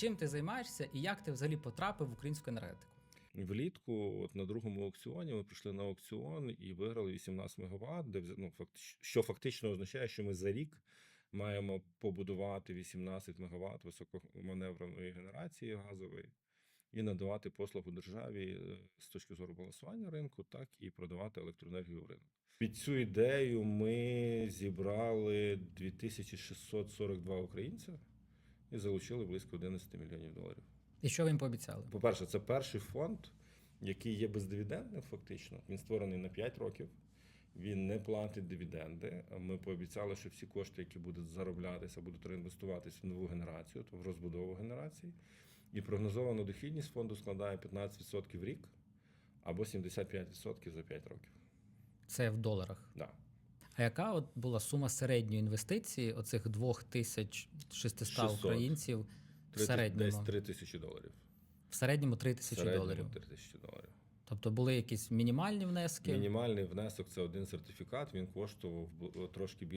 Чим ти займаєшся і як ти взагалі потрапив в українську енергетику? Влітку, от на другому аукціоні, ми прийшли на аукціон і виграли 18 МВт, де ну, факт, що фактично означає, що ми за рік маємо побудувати 18 МВт високоманевреної генерації газової і надавати послугу державі е, з точки зору балансування ринку, так і продавати електроенергію в ринок. Під цю ідею ми зібрали 2642 українця і залучили близько 11 мільйонів доларів. І що ви їм пообіцяли? По-перше, це перший фонд, який є бездивідендним, фактично. Він створений на 5 років. Він не платить дивіденди. Ми пообіцяли, що всі кошти, які будуть зароблятися, будуть реінвестуватися в нову генерацію, то в розбудову генерації. І прогнозована дохідність фонду складає 15% в рік або 75% за 5 років. Це в доларах. Да. А яка от була сума середньої інвестиції оцих 2600 600. українців в Три- середньому? Десь 3 тисячі доларів. В середньому 3 тисячі доларів. 3 тисячі доларів. Тобто були якісь мінімальні внески. Мінімальний внесок це один сертифікат. Він коштував трошки більше.